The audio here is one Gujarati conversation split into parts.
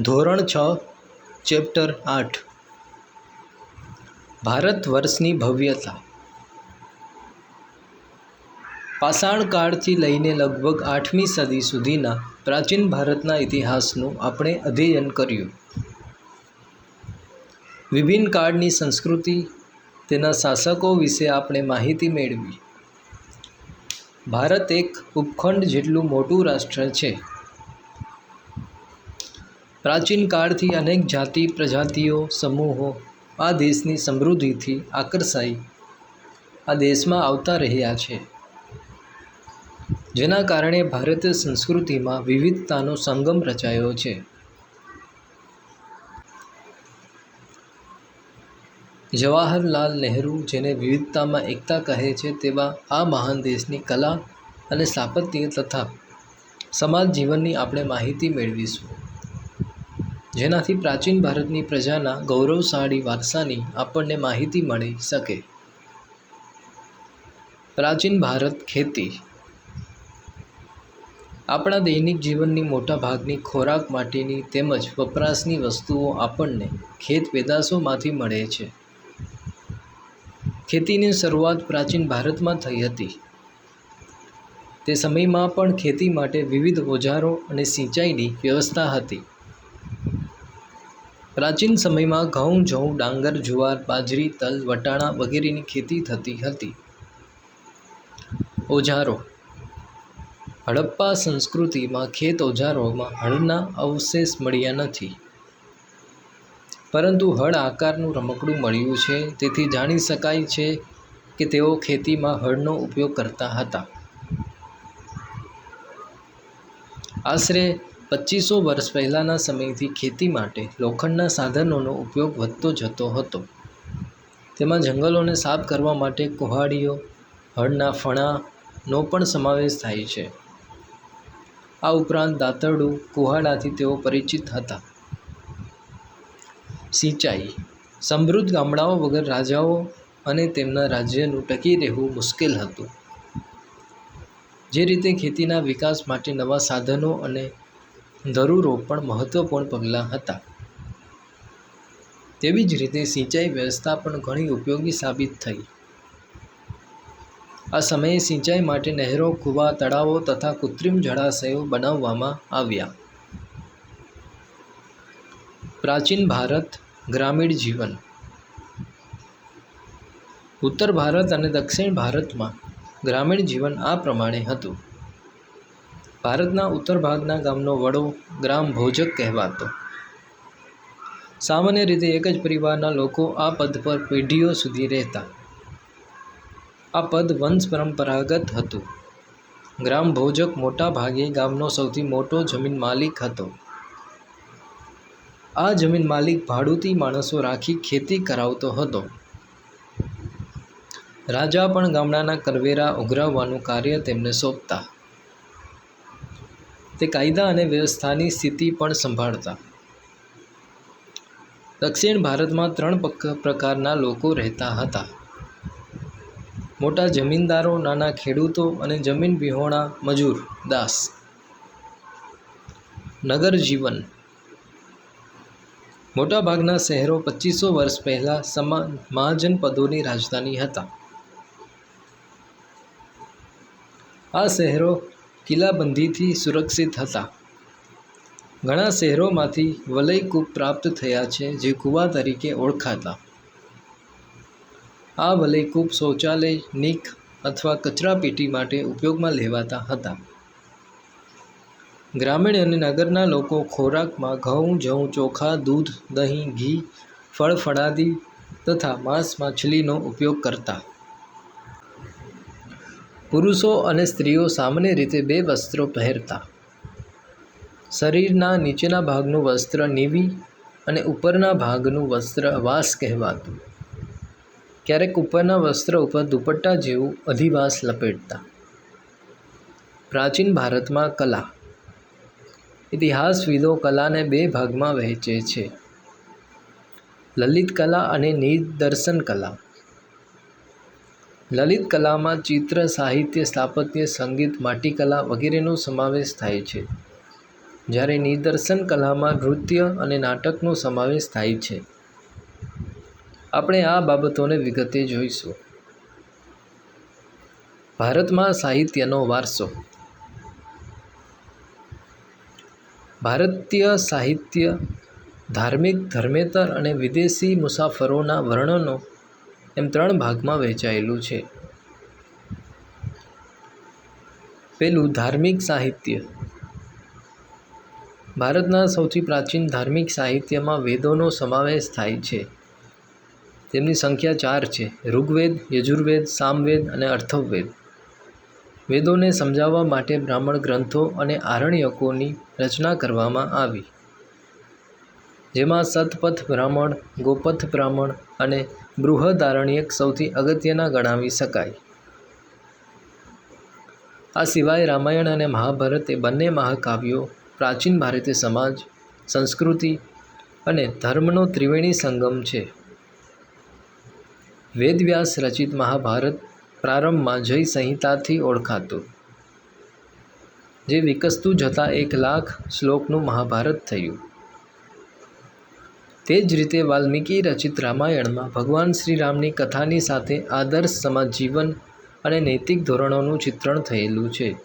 ધોરણ છ, ચેપ્ટર આઠ. ભારત વર્ષની ભવ્યતા. પાષાણ કાળથી લઈને લગભગ આઠમી સદી સુધીના પ્રાચીન ભારતના ઇતિહાસનું આપણે અધ્યયન કર્યું. વિભિન્ન કાળની સંસ્કૃતિ, તેના શાસકો વિશે આપણે માહિતી મેળવી. ભારત એક ઉપખંડ જેટલું મોટું રાષ્ટ્ર છે. પ્રાચીન કાળથી અનેક જાતિ, પ્રજાતિઓ, સમૂહો આ દેશની સમૃદ્ધિથી આકર્ષાઈ આ દેશમાં આવતા રહ્યા છે. જેના કારણે ભારતીય સંસ્કૃતિમાં વિવિધતાનો સંગમ રચાયો છે. જવાહરલાલ નહેરુ જેને વિવિધતામાં એકતા કહે છે તેવા આ મહાન દેશની કલા અને સ્થાપત્ય તથા સમાજ જીવનની આપણે માહિતી મેળવીશું. જેનાથી પ્રાચીન ભારતની પ્રજાના ગૌરવશાળી વારસાની આપણને માહિતી મળી શકે. પ્રાચીન ભારત ખેતી. આપણા દૈનિક જીવનની મોટા ભાગની ખોરાક માટેની તેમજ વપરાશની વસ્તુઓ આપણને ખેત પેદાશોમાંથી મળે છે. ખેતીની શરૂઆત પ્રાચીન ભારતમાં થઈ હતી. તે સમયમાં પણ ખેતી માટે વિવિધ ઓજારો અને સિંચાઈની વ્યવસ્થા હતી. પ્રાચીન સમયમાં ઘઉં જવ ડાંગર, જુવાર, બાજરી, તલ, વટાણા વગેરેની ખેતી થતી હતી. ઓજારો. હડપ્પા સંસ્કૃતિમાં ખેત ઓજારોમાં હળના અવશેષ મળ્યા નથી. પરંતુ હળ આકારનું રમકડું મળ્યું છે, તેથી જાણી શકાય છે કે તેઓ ખેતીમાં હળનો ઉપયોગ કરતા હતા. આશરે પચીસો વર્ષ પહેલાંના સમયથી ખેતી માટે લોખંડના સાધનોનો ઉપયોગ વધતો જતો હતો. તેમાં જંગલોને સાફ કરવા માટે કુહાડીઓ, હળના ફણાનો પણ સમાવેશ થાય છે. આ ઉપરાંત દાંતરડું કુહાડાથી તેઓ પરિચિત હતા. સિંચાઈ, સમૃદ્ધ ગામડાઓ વગર રાજાઓ અને તેમના રાજ્યનું ટકી રહેવું મુશ્કેલ હતું. જે રીતે ખેતીના વિકાસ માટે નવા સાધનો અને જરૂરો પણ મહત્વપૂર્ણ પગલાં હતા. તેવી જ રીતે સિંચાઈ વ્યવસ્થા પણ ઘણી ઉપયોગી સાબિત થઈ. આ સમયે સિંચાઈ માટે નહેરો, કૂવા, તળાવો તથા કૃત્રિમ જળાશયો બનાવવામાં આવ્યા. પ્રાચીન ભારત ગ્રામીણ જીવન. ઉત્તર ભારત અને દક્ષિણ ભારતમાં ગ્રામીણ જીવન આ પ્રમાણે હતું. ભારતના ઉત્તર ભાગના ગામનો વડો ગ્રામ ભોજક કહેવાતો. સામાન્ય રીતે એક જ પરિવારના લોકો આ પદ પર પેઢીઓ સુધી રહેતા. આ પદ વંશ પરંપરાગત હતું. ગ્રામ ભોજક મોટા ભાગે ગામનો સૌથી મોટો જમીન માલિક હતો. આ જમીન માલિક ભાડુતી માણસો રાખી ખેતી કરાવતો હતો. રાજા પણ ગામડાના કરવેરા ઉઘરાવવાનું કાર્ય તેમને સોંપતા. તે કાયદા અને વ્યવસ્થાની સ્થિતિ પણ સંભાળતા. દક્ષિણ ભારતમાં ત્રણ પ્રકારના લોકો રહેતા હતા. મોટા જમીનદારો, નાના ખેડૂતો અને જમીન વિહોણા મજૂર, દાસ. નગર જીવન. મોટાભાગના શહેરો પચીસો વર્ષ પહેલાં સમા મહાજનપદોની રાજધાની હતા. આ શહેરો કિલ્લાબંધીથી સુરક્ષિત હતા. ઘણા શહેરોમાંથી વલયકૂપ પ્રાપ્ત થયા છે, જે કૂવા તરીકે ઓળખાતા. આ વલયકૂપ શૌચાલય, નીક અથવા કચરાપેટી માટે ઉપયોગમાં લેવાતા હતા. ગ્રામીણ અને નગરના લોકો ખોરાકમાં ઘઉં જવું ચોખા, દૂધ, દહીં, ઘી, ફળ ફળાદી તથા માંસ માછલીનો ઉપયોગ કરતા. પુરુષો અને સ્ત્રીઓ સામાન્ય રીતે બે વસ્ત્રો પહેરતા. શરીરના નીચેના ભાગનું વસ્ત્ર નીવી અને ઉપરના ભાગનું વસ્ત્ર વાસ કહેવાતું. ક્યારેક ઉપરના વસ્ત્ર ઉપર દુપટ્ટા જેવું અધિવાસ લપેટતા. પ્રાચીન ભારતમાં કલા. ઇતિહાસવિદો કલાને બે ભાગમાં વહેંચે છે. લલિત કલા અને નિદર્શન કલા. લલિત કલામાં ચિત્ર, સાહિત્ય, સ્થાપત્ય, સંગીત, માટીકલા વગેરેનો સમાવેશ થાય છે. જ્યારે નિદર્શન કલામાં નૃત્ય અને નાટકનો સમાવેશ થાય છે. આપણે આ બાબતોને વિગતે જોઈશું. ભારતમાં સાહિત્યનો વારસો. ભારતીય સાહિત્ય ધાર્મિક ધર્મેતર અને વિદેશી મુસાફરોના વર્ણનો એમ ત્રણ ભાગમાં વહેંચાયેલું છે. પેલું ધાર્મિક સાહિત્ય. ભારતના સૌથી પ્રાચીન ધાર્મિક સાહિત્યમાં વેદોનો સમાવેશ થાય છે. તેમની સંખ્યા ચાર છે, ઋગ્વેદ, યજુર્વેદ, સામવેદ અને અથર્વવેદ વેદોને સમજાવવા માટે બ્રાહ્મણ ગ્રંથો અને આરણ્યકોની રચના કરવામાં આવી. જેમાં સતપથ બ્રાહ્મણ, ગોપથ બ્રાહ્મણ અને બૃહદારણ્યક સૌથી અગત્યના ગણાવી શકાય. આ સિવાય રામાયણ અને મહાભારત એ બંને મહાકાવ્યો, પ્રાચીન ભારતીય સમાજ, સંસ્કૃતિ અને ધર્મનો ત્રિવેણી સંગમ છે. વેદવ્યાસ રચિત મહાભારત પ્રારંભમાં જય સંહિતાથી ઓળખાતું, જે વિકસતું જતાં એક લાખ શ્લોકનું મહાભારત થયું. તે જ રીતે વાલ્મીકી રચિત રામાયણમાં ભગવાન શ્રીરામની કથાની સાથે આદર્શ સમાજ જીવન અને નૈતિક ધોરણોનું ચિત્રણ થયેલું છે.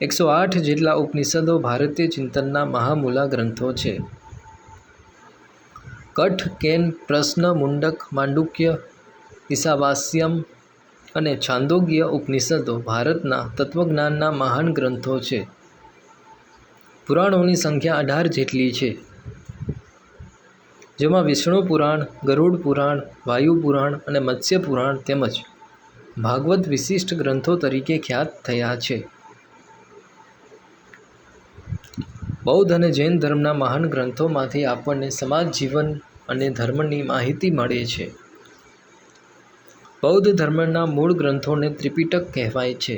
એકસો આઠ જેટલા ઉપનિષદો ભારતીય ચિંતનના મહામૂલા ગ્રંથો છે. કઠ, કેન, પ્રશ્ન, મુંડક, માંડુક્ય ઈશાવાસ્યમ અને છાંદોગ્ય ઉપનિષદો ભારતના તત્વજ્ઞાનના મહાન ગ્રંથો છે. પુરાણોની સંખ્યા અઢાર જેટલી છે, જેમાં વિષ્ણુ પુરાણ, ગરુડ પુરાણ, વાયુ પુરાણ અને મત્સ્ય પુરાણ તેમજ ભાગવત વિશિષ્ટ ગ્રંથો તરીકે ખ્યાત થયા છે. બૌદ્ધ અને જૈન ધર્મના મહાન ગ્રંથોમાંથી આપણને સમાજ, જીવન અને ધર્મની માહિતી મળે છે. બૌદ્ધ ધર્મના મૂળ ગ્રંથોને ત્રિપિટક કહેવાય છે,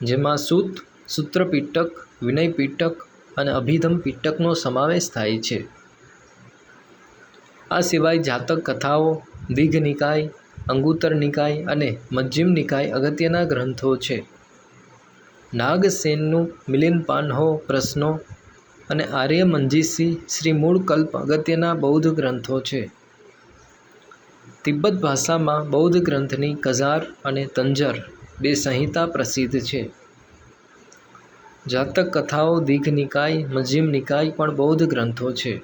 જેમાં સૂત સૂત્ર પિટક વિનય પીટક અને અભિધમ પીટકનો સમાવેશ થાય છે. આ સિવાય જાતક કથાઓ દીઘ નિકાય, અંગુત્તર નિકાય અને મજ્જિમ નિકાય અગત્યના ગ્રંથો છે. નાગસેનનું મિલિંદપાન્હો પ્રશ્નો અને આર્ય મંજીસી શ્રી મૂળ કલ્પ અગત્યના બૌદ્ધ ગ્રંથો છે. તિબ્બત ભાષામાં બૌદ્ધ ગ્રંથની કઝાર અને તંજર બે સંહિતા પ્રસિદ્ધ છે. જાતક કથાઓ દીઘ નિકાય મજ્જિમ નિકાય પણ બૌદ્ધ ગ્રંથો છે.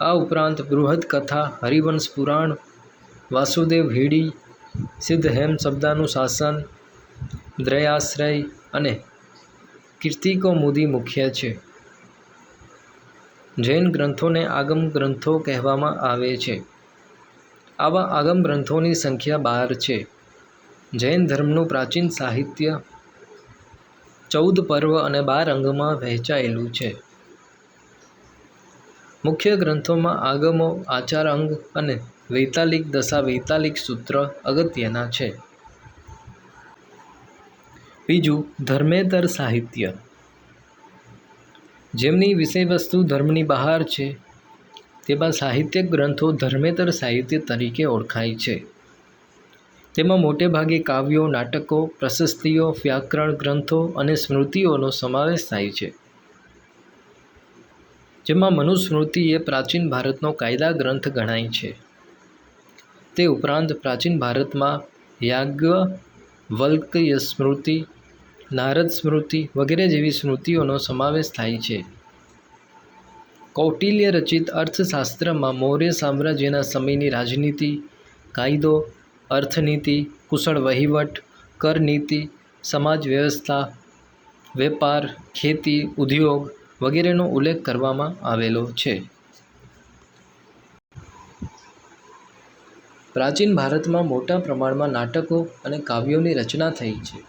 આ ઉપરાંત બૃહદ કથા, હરિવંશ પુરાણ, વાસુદેવ હિડી, સિદ્ધ હેમ શબ્દાનું શાસન દ્રયાશ્રય અને કીર્તિકો મુદી મુખ્ય છે. જૈન ગ્રંથોને આગમ ગ્રંથો કહેવામાં આવે છે. આવા આગમ ગ્રંથોની સંખ્યા બાર છે. જૈન ધર્મનું પ્રાચીન સાહિત્ય ચૌદ પર્વ અને બાર અંગમાં વહેંચાયેલું છે. મુખ્ય ગ્રંથોમાં આગમો, આચાર અંગ અને વૈતાલિક દશા, વૈતાલિક સૂત્ર અગત્યના છે. બીજું, ધર્મેતર સાહિત્ય. જેમની વિષયવસ્તુ ધર્મની બહાર છે તેવા સાહિત્યક ગ્રંથો ધર્મેતર સાહિત્ય તરીકે ઓળખાય છે. તેમાં મોટે ભાગે કાવ્યો, નાટકો, પ્રશસ્તિઓ, વ્યાકરણ ગ્રંથો અને સ્મૃતિઓનો સમાવેશ થાય છે. જેમાં મનુસ્મૃતિ એ પ્રાચીન ભારતનો કાયદા ગ્રંથ ગણાય છે. તે ઉપરાંત પ્રાચીન ભારતમાં યાજ્ઞવલ્ક્ય સ્મૃતિ નારદ સ્મૃતિ વગેરે જેવી સ્મૃતિઓનો સમાવેશ થાય છે. કૌટિલ્ય રચિત અર્થશાસ્ત્રમાં મૌર્ય સામ્રાજ્યના સમયની રાજનીતિ, કાયદો અર્થનીતિ, કુશળ વહીવટ કરનીતિ સમાજ વ્યવસ્થા, વેપાર, ખેતી, ઉદ્યોગ વગેરેનો ઉલ્લેખ કરવામાં આવેલો છે. પ્રાચીન ભારતમાં મોટા પ્રમાણમાં નાટકો અને કાવ્યોની રચના થઈ છે.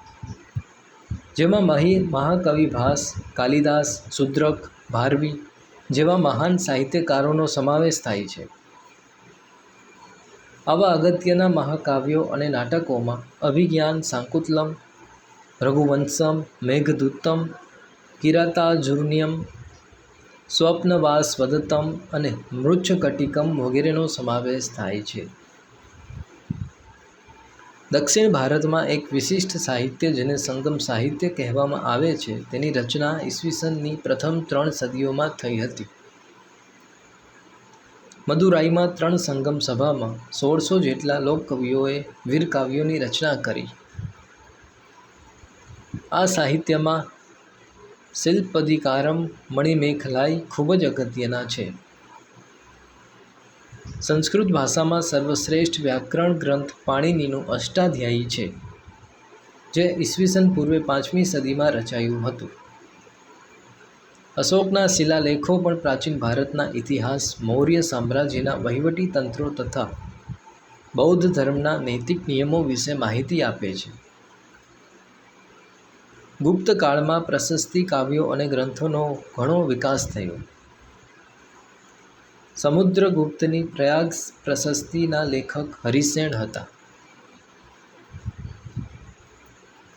જેમાં મહી, મહાકવિ ભાસ, કાલિદાસ, શુદ્રક, ભારવી જેવા મહાન સાહિત્યકારોનો સમાવેશ થાય છે. આવા અગત્યના મહાકાવ્યો અને નાટકોમાં અભિજ્ઞાન, સાંકુતલમ, રઘુવંશમ, મેઘદૂતમ, કિરાતાર્જુનીયમ સ્વપ્નવાસવદત્તમ અને મૃચ્છકટિકમ વગેરેનો સમાવેશ થાય છે. દક્ષિણ ભારતમાં એક વિશિષ્ટ સાહિત્ય જેને સંગમ સાહિત્ય કહેવામાં આવે છે, તેની રચના ઈસવીસનની પ્રથમ ત્રણ સદીઓમાં થઈ હતી. મદુરાઈમાં ત્રણ સંગમ સભામાં સોળસો જેટલા લોકકવિઓએ વીરકાવ્યોની રચના કરી. આ સાહિત્યમાં શિલ્પધિકારમ મણિમેખલાઈ ખૂબ જ અગત્યના છે. સંસ્કૃત ભાષામાં સર્વશ્રેષ્ઠ વ્યાકરણ ગ્રંથ પાણિનીનું અષ્ટાધ્યાયી છે, જે ઈસવીસન પૂર્વે પાંચમી સદીમાં રચાયું હતું. અશોકના શિલાલેખો પણ પ્રાચીન ભારતના ઇતિહાસ, મૌર્ય સામ્રાજ્યના વહીવટી તંત્રો તથા બૌદ્ધ ધર્મના નૈતિક નિયમો વિશે માહિતી આપે છે. ગુપ્ત કાળમાં પ્રશસ્તિ કાવ્યો અને ગ્રંથોનો ઘણો વિકાસ થયો. સમુદ્રગુપ્તની પ્રયાગ પ્રશસ્તિના લેખક હરિસેન હતા.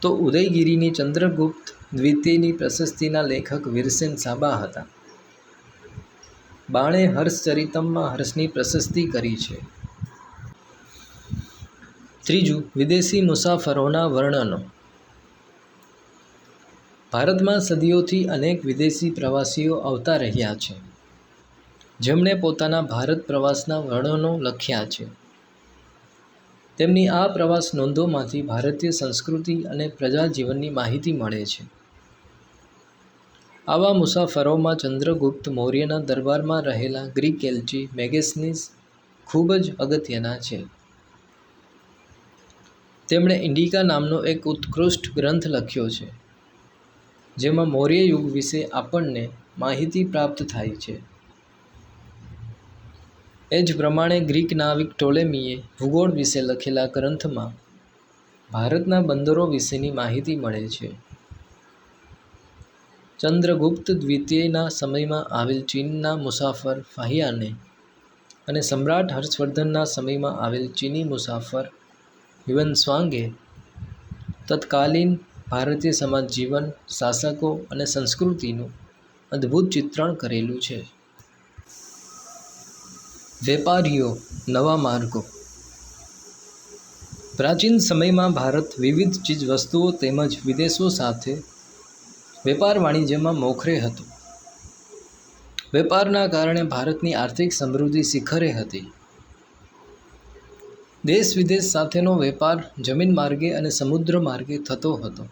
તો ઉદયગીરીની ચંદ્રગુપ્ત દ્વિતીયની પ્રશસ્તિના લેખક વીરસેન સાબા હતા. બાણે હર્ષચરિતમમાં હર્ષની પ્રશસ્તિ કરી છે. ત્રીજું, વિદેશી મુસાફરોના વર્ણનો. ભારતમાં સદીઓથી અનેક વિદેશી પ્રવાસીઓ આવતા રહ્યા છે. જેમણે પોતાના ભારત પ્રવાસના વર્ણનો લખ્યા છે. તેમની આ પ્રવાસ નોંધોમાંથી ભારતીય સંસ્કૃતિ અને પ્રજાજીવનની માહિતી મળે છે. આવા મુસાફરોમાં ચંદ્રગુપ્ત મૌર્યના દરબારમાં રહેલા ગ્રીક એલ્ચી મેગેસનીસ ખૂબ જ અગત્યના છે. તેમણે ઇન્ડિકા નામનો એક ઉત્કૃષ્ટ ગ્રંથ લખ્યો છે, જેમાં મૌર્ય યુગ વિશે આપણને માહિતી પ્રાપ્ત થાય છે. એ જ પ્રમાણે ગ્રીક નાવિક ટોલેમીએ ભૂગોળ વિશે લખેલા ગ્રંથમાં ભારતના બંદરો વિશેની માહિતી મળે છે. ચંદ્રગુપ્ત દ્વિતીયના સમયમાં આવેલ ચીનના મુસાફર ફાહિયાને અને સમ્રાટ હર્ષવર્ધનના સમયમાં આવેલ ચીની મુસાફર હ્યુએનત્સાંગે તત્કાલીન ભારતીય સમાજ જીવન, શાસકો અને સંસ્કૃતિનું અદ્ભુત ચિત્રણ કરેલું છે. વેપારીઓ, નવા માર્ગો. પ્રાચીન સમયમાં ભારત વિવિધ ચીજવસ્તુઓ તેમજ વિદેશો સાથે વેપાર વાણિજ્યમાં મોખરે હતું. વેપારના કારણે ભારતની આર્થિક સમૃદ્ધિ શિખરે હતી. દેશ વિદેશ સાથેનો વેપાર જમીન માર્ગે અને સમુદ્ર માર્ગે થતો હતો.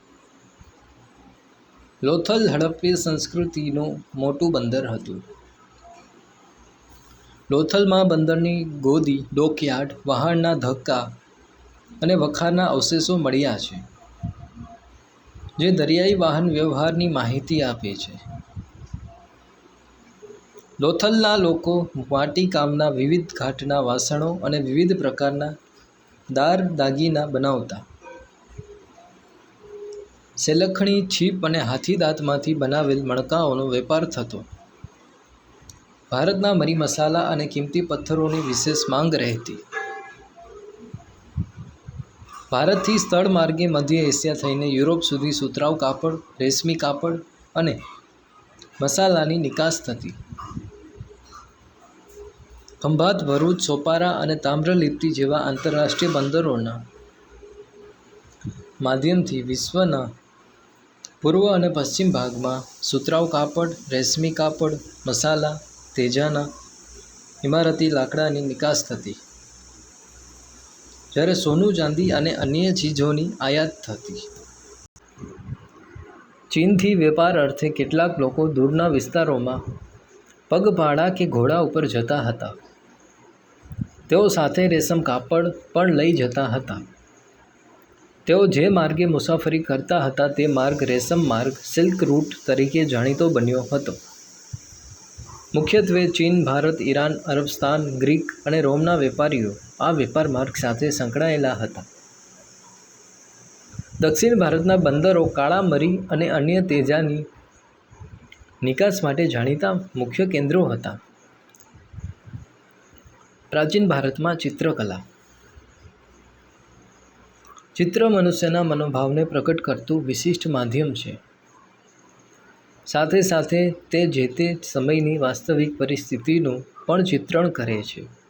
લોથલ હડપ્પી સંસ્કૃતિનું મોટું બંદર હતું. લોથલમાં બંદરની ગોદી, ડોકયાર્ડ, વહાણના ધક્કા અને વખારના અવશેષો મળ્યા છે. જે દરિયાઈ વાહન વ્યવહારની માહિતી આપે છે. લોથલના લોકો માટીકામના વિવિધ ઘાટના વાસણો અને વિવિધ પ્રકારના દાર દાગીના બનાવતા. સેલખણી છીપ અને હાથીદાંતમાંથી બનાવેલ મણકાઓનો વેપાર થતો. ભારતના મરી મસાલા અને કિંમતી પથ્થરોની વિશેષ માંગ રહેતી. ભારતથી સ્થળ માર્ગે મધ્ય એશિયા થઈને યુરોપ સુધી સુતરાઉ કાપડ, રેશમી કાપડ અને મસાલાની નિકાસ થતી. ખંભાત, ભરૂચ, સોપારા અને તામ્રલિપ્તિ જેવા આંતરરાષ્ટ્રીય બંદરોના માધ્યમથી વિશ્વના પૂર્વ અને પશ્ચિમ ભાગમાં સુતરાઉ કાપડ, રેશમી કાપડ, મસાલા, તેજાના, ઇમારતી લાકડાની નિકાસ થતી. જ્યારે સોનું ચાંદી અને અન્ય ચીજોની આયાત થતી. ચીનથી વેપાર અર્થે કેટલાક લોકો દૂરના વિસ્તારોમાં પગપાળા કે ઘોડા ઉપર જતા હતા. તેઓ સાથે રેશમ કાપડ પણ લઈ જતા હતા. તેઓ જે માર્ગે મુસાફરી કરતા હતા તે માર્ગ રેશમ માર્ગ સિલ્ક રૂટ તરીકે જાણીતો બન્યો હતો. મુખ્યત્વે ચીન, ભારત, ઈરાન અરબસ્તાન ગ્રીક અને રોમના વેપારીઓ આ વેપાર માર્ગ સાથે સંકળાયેલા હતા. દક્ષિણ ભારતના બંદરો કાળા મરી અને અન્ય તેજાની નિકાસ માટે જાણીતા મુખ્ય કેન્દ્રો હતા. પ્રાચીન ભારતમાં ચિત્રકલા. ચિત્ર મનુષ્યના મનોભાવને પ્રકટ કરતું વિશિષ્ટ માધ્યમ છે. સાથે સાથે તે જે તે સમયની વાસ્તવિક પરિસ્થિતિનું પણ ચિત્રણ કરે છે.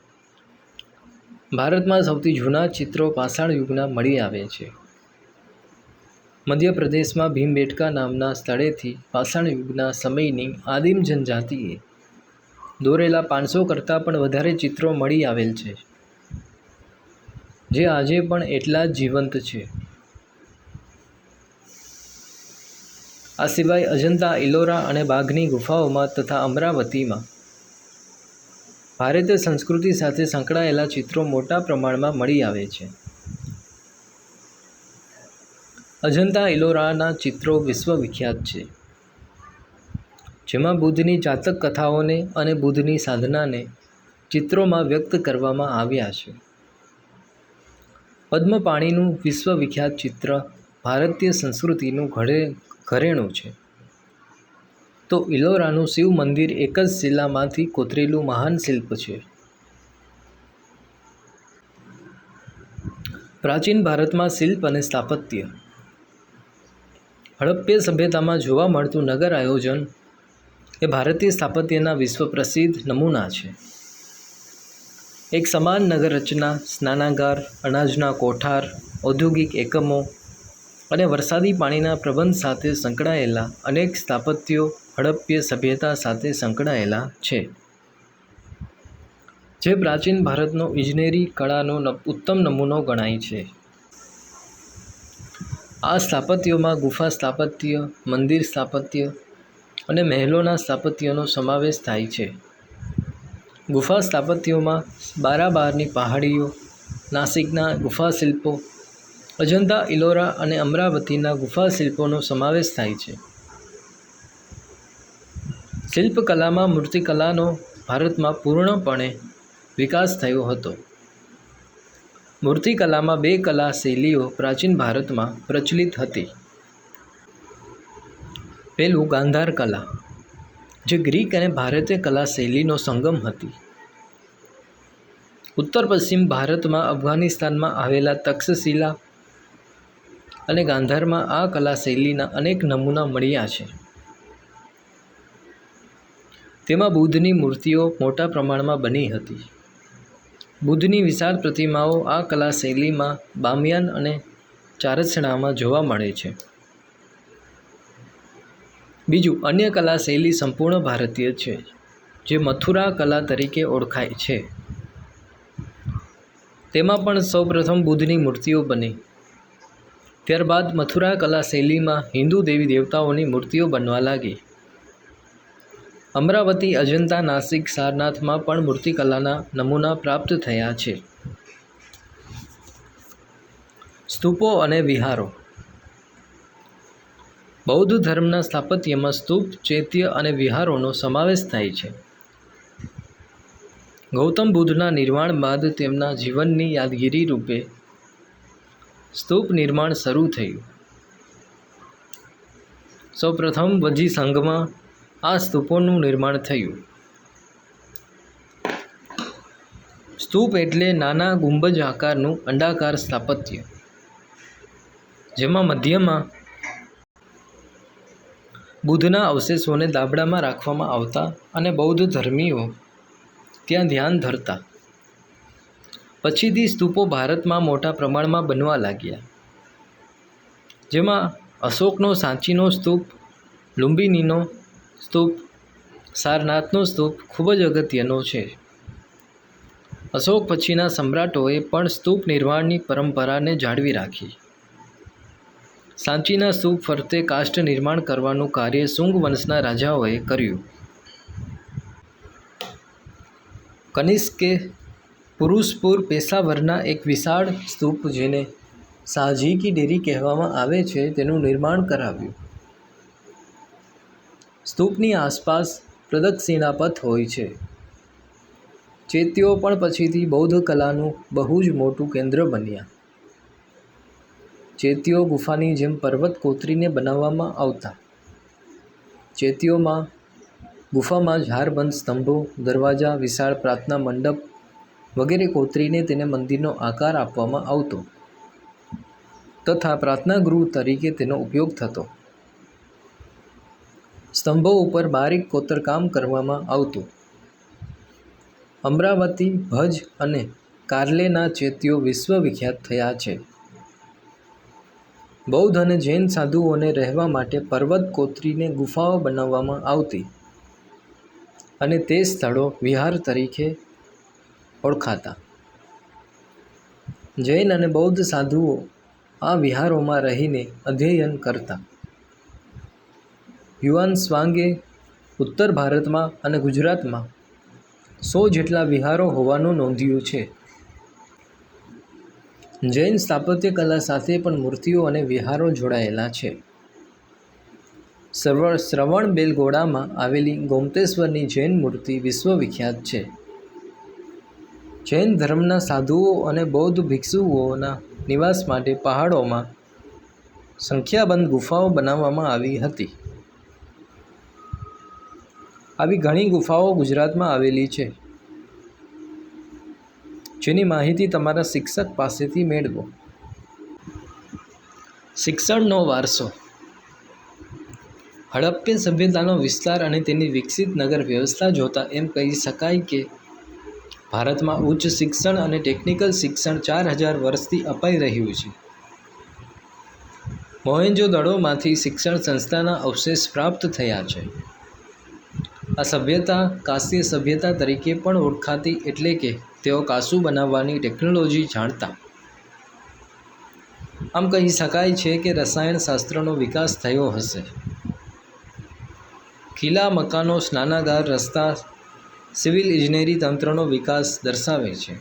ભારતમાં સૌથી જૂના ચિત્રો પાષાણ યુગના મળી આવે છે. મધ્યપ્રદેશમાં ભીમબેટકા નામના સ્થળેથી પાષાણ યુગના સમયની આદિમ જનજાતિએ દોરેલા પાંચસો કરતાં પણ વધારે ચિત્રો મળી આવેલ છે. જે આજે પણ એટલા જ જીવંત છે. આ સિવાય અજંતા, ઇલોરા અને બાઘની ગુફાઓમાં તથા અમરાવતીમાં ભારતીય સંસ્કૃતિ સાથે સંકળાયેલા ચિત્રો મોટા પ્રમાણમાં મળી આવે છે. અજંતા ઇલોરાના ચિત્રો વિશ્વવિખ્યાત છે. જેમાં બુદ્ધની જાતક કથાઓને અને બુદ્ધની સાધનાને ચિત્રોમાં વ્યક્ત કરવામાં આવ્યા છે. પદ્મપાણીનું વિશ્વવિખ્યાત ચિત્ર ભારતીય સંસ્કૃતિનું ઘરે ઘરેણું છે. તો ઇલોરાનું શિવ મંદિર એક જ શિલામાંથી કોતરેલું મહાન શિલ્પ છે. પ્રાચીન ભારતમાં શિલ્પ અને સ્થાપત્ય. હડપ્પે સભ્યતામાં જોવા મળતું નગર આયોજન એ ભારતીય સ્થાપત્યના વિશ્વ પ્રસિદ્ધ નમૂના છે. એક સમાન નગર રચના સ્નાનાગાર, અનાજના કોઠાર, ઔદ્યોગિક એકમો અને વરસાદી પાણીના પ્રબંધ સાથે સંકળાયેલા અનેક સ્થાપત્યો હડપ્પીય સભ્યતા સાથે સંકળાયેલા છે. જે પ્રાચીન ભારતનો ઇજનેરી કળાનો ઉત્તમ નમૂનો ગણાય છે. આ સ્થાપત્યોમાં ગુફા સ્થાપત્ય, મંદિર સ્થાપત્ય અને મહેલોના સ્થાપત્યનો સમાવેશ થાય છે. ગુફા સ્થાપત્યોમાં બારાબારની પહાડીઓ, નાસિકના ગુફા શિલ્પો, અજંતા ઇલોરા અને અમરાવતીના ગુફા શિલ્પોનો સમાવેશ થાય છે. શિલ્પકલામાં મૂર્તિકલાનો ભારતમાં પૂર્ણપણે વિકાસ થયો હતો. મૂર્તિકલામાં બે કલા શૈલીઓ પ્રાચીન ભારતમાં પ્રચલિત હતી. પહેલું ગાંધાર કલા, જે ગ્રીક અને ભારતીય કલા શૈલીનો સંગમ હતી. ઉત્તર પશ્ચિમ ભારતમાં અફઘાનિસ્તાનમાં આવેલા તક્ષશિલા અને ગાંધારમાં આ કલા શૈલીના અનેક નમૂના મળ્યા છે. તેમાં બુદ્ધની મૂર્તિઓ મોટા પ્રમાણમાં બની હતી. બુદ્ધની વિશાળ પ્રતિમાઓ આ કલા શૈલીમાં બામિયાન અને ચારસણામાં જોવા મળે છે. બીજું, અન્ય કલા શૈલી સંપૂર્ણ ભારતીય છે, જે મથુરા કલા તરીકે ઓળખાય છે. તેમાં પણ સૌપ્રથમ બુદ્ધની મૂર્તિઓ બની. ત્યારબાદ મથુરા કલા શૈલીમાં હિન્દુ દેવી દેવતાઓની મૂર્તિઓ બનવા લાગી. અમરાવતી અજંતા નાસિક સારનાથમાં પણ મૂર્તિકલાના નમૂના પ્રાપ્ત થયા છે. સ્તૂપો અને વિહારો. બૌદ્ધ ધર્મના સ્થાપત્યમાં સ્તૂપ, ચૈત્ય અને વિહારોનો સમાવેશ થાય છે. ગૌતમ બુદ્ધના નિર્માણ બાદ તેમના જીવનની યાદગીરી રૂપે સ્તૂપ નિર્માણ શરૂ થયું. સૌપ્રથમ વજી સંઘમાં આ સ્તૂપોનું નિર્માણ થયું. સ્તૂપ એટલે નાના ગુંબજ આકારનું અંડાકાર સ્થાપત્ય, જેમાં મધ્યમાં બુદ્ધના અવશેષોને દાબડામાં રાખવામાં આવતા અને બૌદ્ધ ધર્મીઓ ત્યાં ધ્યાન ધરતા. પછીથી સ્તૂપો ભારતમાં મોટા પ્રમાણમાં બનવા લાગ્યા, જેમાં અશોકનો સાંચીનો સ્તૂપ, લુંબિનીનો સ્તૂપ સારનાથનો સ્તૂપ ખૂબ જ અગત્યનો છે. અશોક પછીના સમ્રાટોએ પણ સ્તૂપ નિર્માણની પરંપરાને જાળવી રાખી. સાંચીના સ્તૂપ ફરતે કાષ્ઠ નિર્માણ કરવાનું કાર્ય શુંગ વંશના રાજાઓએ કર્યું. કનિષ્કે પુરુષપુર પેશાવરના એક વિશાળ સ્તૂપ જેને શાહજી કી ડેરી કહેવામાં આવે છે, તેનું નિર્માણ કરાવ્યું. સ્તૂપની આસપાસ પ્રદક્ષિણા પથ હોય છે. ચેત્યો પણ પછીથી બૌદ્ધ કલાનું બહુ જ મોટું કેન્દ્ર બન્યા. ચેતીઓ ગુફાની જેમ પર્વત કોતરીને બનાવવામાં આવતા. ચેતીઓમાં ગુફામાં ઝારબંધ સ્તંભો, દરવાજા, વિશાળ પ્રાર્થના મંડપ વગેરે કોતરીને તેને મંદિરનો આકાર આપવામાં આવતો. તથા પ્રાર્થના ગૃહ તરીકે તેનો ઉપયોગ થતો. સ્તંભો ઉપર બારીક કોતરકામ કરવામાં આવતું. અમરાવતી, ભજ અને કાર્લેના ચેતીઓ વિશ્વવિખ્યાત થયા છે. બૌદ્ધ અને જૈન સાધુઓને રહેવા માટે પર્વત કોતરીને ગુફાઓ બનાવવામાં આવતી અને તે સ્થળો વિહાર તરીકે ઓળખાતા. જૈન અને બૌદ્ધ સાધુઓ આ વિહારોમાં રહીને અધ્યયન કરતા. યુઆન સ્વાંગે ઉત્તર ભારતમાં અને ગુજરાતમાં સો જેટલા વિહારો હોવાનું નોંધ્યું છે. જૈન સ્થાપત્ય કલા સાથે પણ મૂર્તિઓ અને વિહારો જોડાયેલા છે. શ્રવણ શ્રવણ બેલગોડામાં આવેલી ગોમતેશ્વરની જૈન મૂર્તિ વિશ્વવિખ્યાત છે. જૈન ધર્મના સાધુઓ અને બૌદ્ધ ભિક્ષુઓના નિવાસ માટે પહાડોમાં સંખ્યાબંધ ગુફાઓ બનાવવામાં આવી હતી. આવી ઘણી ગુફાઓ ગુજરાતમાં આવેલી છે. જેની માહિતી તમારા શિક્ષક પાસેથી મેળવો. શિક્ષણનો વારસો. હડપ્પી સભ્યતાનો વિસ્તાર અને તેની વિકસિત નગર વ્યવસ્થા જોતાં એમ કહી શકાય કે ભારતમાં ઉચ્ચ શિક્ષણ અને ટેકનિકલ શિક્ષણ ચાર હજાર વર્ષથી અપાઈ રહ્યું છે. મોહેન્જો દડોમાંથી શિક્ષણ સંસ્થાના અવશેષ પ્રાપ્ત થયા છે. આ સભ્યતા કાંસ્ય સભ્યતા તરીકે પણ ઓળખાતી એટલે કે તેઓ કાંસુ બનાવવાની ટેકનોલોજી જાણતા. આમ કહી શકાય છે કે રસાયણશાસ્ત્રનો વિકાસ થયો હશે. કિલ્લા મકાનો સ્નાનાગાર રસ્તા સિવિલ ઇજનેરી તંત્રનો વિકાસ દર્શાવે છે.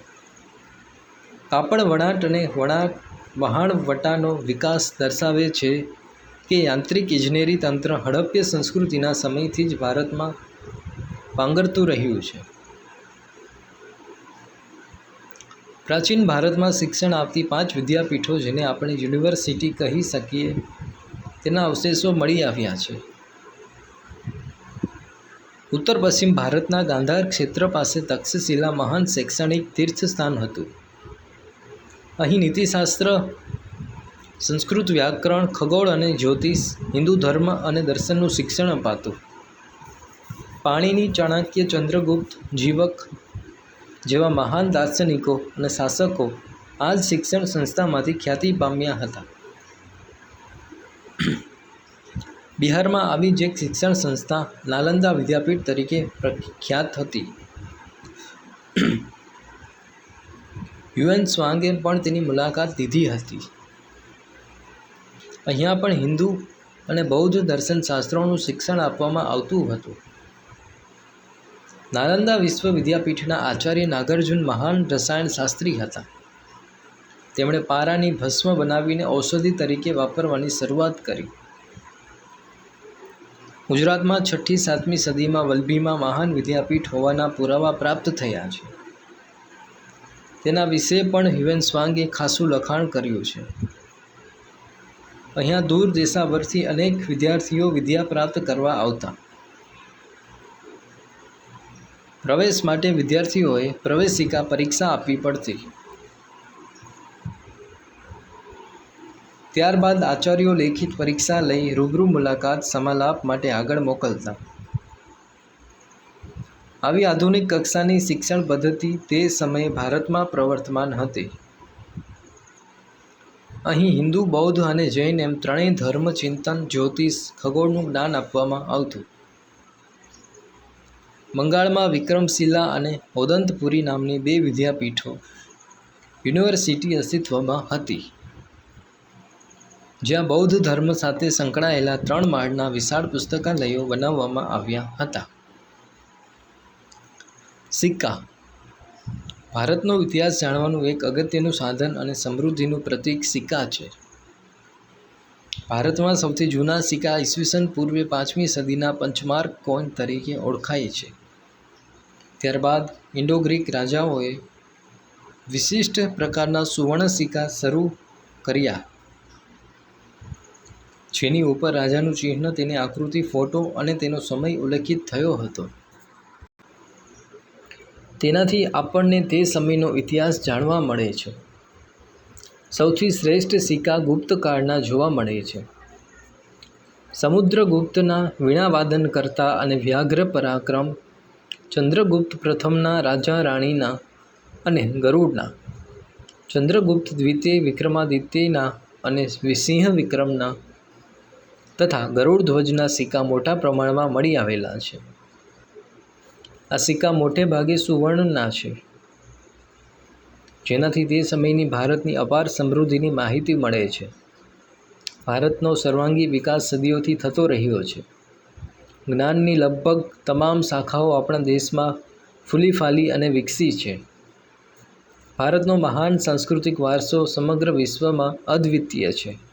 કાપડ વણાટ અને વણાટ વહાણવટાનો વિકાસ દર્શાવે છે કે યાંત્રિક ઇજનેરી તંત્ર હડપ્ય સંસ્કૃતિના સમયથી જ ભારતમાં પાંગરતું રહ્યું છે. પ્રાચીન ભારતમાં શિક્ષણ આપતી પાંચ વિદ્યાપીઠો જેને આપણે યુનિવર્સિટી કહી શકીએ, તેના અવશેષો મળી આવ્યા છે. ઉત્તર પશ્ચિમ ભારતના ગાંધાર ક્ષેત્ર પાસે તક્ષશિલા મહાન શૈક્ષણિક તીર્થસ્થાન હતું. અહીં નીતિશાસ્ત્ર, સંસ્કૃત વ્યાકરણ, ખગોળ અને જ્યોતિષ, હિન્દુ ધર્મ અને દર્શનનું શિક્ષણ અપાતું. પાણીની ચાણક્ય ચંદ્રગુપ્ત, જીવક જેવા મહાન દાર્શનિકો અને શાસકો આ જ શિક્ષણ સંસ્થામાંથી ખ્યાતિ પામ્યા હતા. બિહારમાં આવી જ એક શિક્ષણ સંસ્થા નાલંદા વિદ્યાપીઠ તરીકે પ્રખ્યાત હતી. યુએન સ્વાંગે પણ તેની મુલાકાત લીધી હતી. અહીંયા પણ હિન્દુ અને બૌદ્ધ દર્શનશાસ્ત્રોનું શિક્ષણ આપવામાં આવતું હતું. નાલંદા વિશ્વ વિદ્યાપીઠના આચાર્ય નાગાર્જુન મહાન રસાયણશાસ્ત્રી હતા. તેમણે પારાની ભસ્મ બનાવીને ઔષધિ તરીકે વાપરવાની શરૂઆત કરી. ગુજરાતમાં છઠ્ઠી, સાતમી સદીમાં વલભીમાં મહાન વિદ્યાપીઠ હોવાના પુરાવા પ્રાપ્ત થયા છે. તેના વિશે પણ હ્યુએન સ્વાંગે ખાસું લખાણ કર્યું છે. અહીંયા દૂર દેશાવરથી અનેક વિદ્યાર્થીઓ વિદ્યા પ્રાપ્ત કરવા આવતા. પ્રવેશ માટે વિદ્યાર્થીઓએ પ્રવેશિકા પરીક્ષા આપવી પડતી. ત્યારબાદ આચાર્યો લેખિત પરીક્ષા લઈ રૂબરૂ મુલાકાત સમાલાપ માટે આગળ મોકલતા. આવી આધુનિક કક્ષાની શિક્ષણ પદ્ધતિ તે સમયે ભારતમાં પ્રવર્તમાન હતી. અહીં હિન્દુ, બૌદ્ધ અને જૈન એમ ત્રણેય ધર્મ, ચિંતન, જ્યોતિષ, ખગોળનું જ્ઞાન આપવામાં આવતું. બંગાળમાં વિક્રમશિલા અને ઓદંતપુરી નામની બે વિદ્યાપીઠો યુનિવર્સિટી અસ્તિત્વમાં હતી. જ્યાં બૌદ્ધ ધર્મ સાથે સંકળાયેલા ત્રણ માળના વિશાળ પુસ્તકાલયો બનાવવામાં આવ્યા હતા. સિક્કા. ભારતનો ઇતિહાસ જાણવાનું એક અગત્યનું સાધન અને સમૃદ્ધિનું પ્રતીક સિક્કા છે. ભારતમાં સૌથી જૂના સિક્કા ઈસવીસન પૂર્વે પાંચમી સદીના પંચમાર્ક કોઈન તરીકે ઓળખાય છે? ત્યારબાદ ઇન્ડો ગ્રીક રાજાઓએ વિશિષ્ટ પ્રકારના સુવર્ણ સિક્કા શરૂ કર્યા. જેની ઉપર રાજાનું ચિહ્ન, તેની આકૃતિ, ફોટો અને તેનો સમય ઉલ્લેખિત થયો હતો. તેનાથી આપણને તે સમયનો ઇતિહાસ જાણવા મળે છે. સૌથી શ્રેષ્ઠ સિક્કા ગુપ્તકાળના જોવા મળે છે. સમુદ્રગુપ્તના વીણાવાદન કરતા અને વ્યાઘ્ર પરાક્રમ ચંદ્રગુપ્ત પ્રથમના રાજા રાણીના અને ગરુડના. ચંદ્રગુપ્ત દ્વિતીય વિક્રમાદિત્યના અને સિંહ વિક્રમના તથા ગરુડ ધ્વજના સિક્કા મોટા પ્રમાણમાં મળી આવેલા છે. આ સિક્કા મોટે ભાગે સુવર્ણના છે. જેનાથી તે સમયની ભારતની અપાર સમૃદ્ધિની માહિતી મળે છે. ભારતનો સર્વાંગી વિકાસ સદીઓથી થતો રહ્યો છે. જ્ઞાનની લગભગ તમામ શાખાઓ આપણા દેશમાં ફૂલી ફાલી અને વિકસી છે. ભારતનો મહાન સાંસ્કૃતિક વારસો સમગ્ર વિશ્વમાં અદ્વિતીય છે.